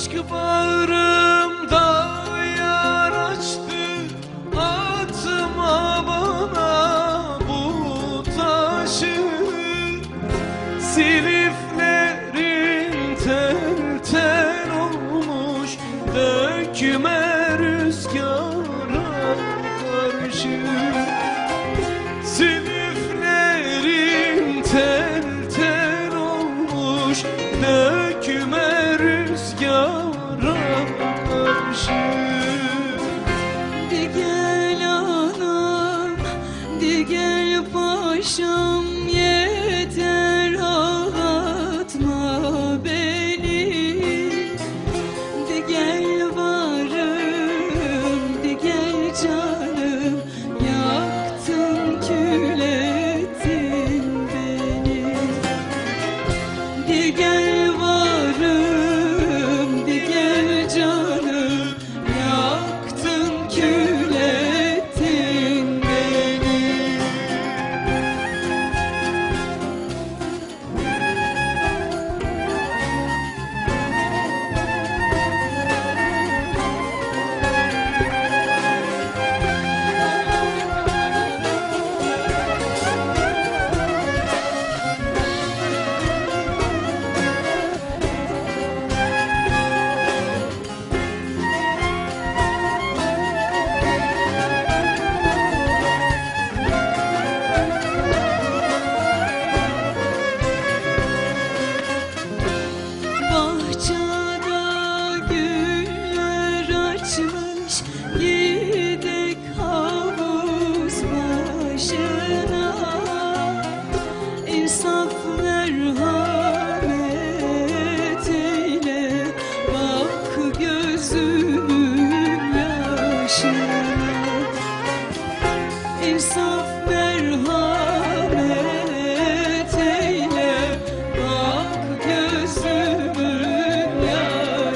Aşkı bağrımda yar açtı Atma bana bu taşı. Siliflerim tel tel olmuş Dökme rüzgara karşı. Siliflerim tel tel olmuş Dökme rüzgara Bahçada güller açmış Gidek havuz başına. İnsaf merhamet eyle Bak gözümün yaşına. İnsaf merhamet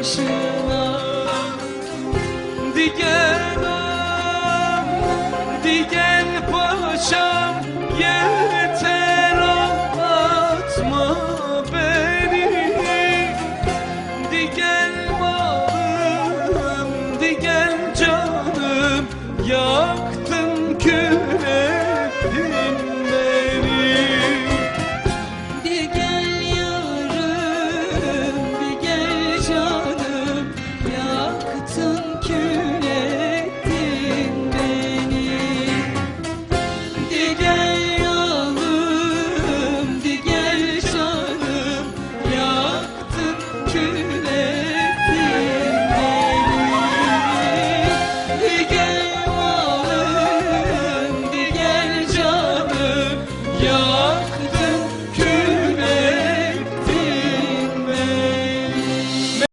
ışığına Digenem, digen paşam Yeter anlatma beni. Digen malım, digen canım Yaktın kürettin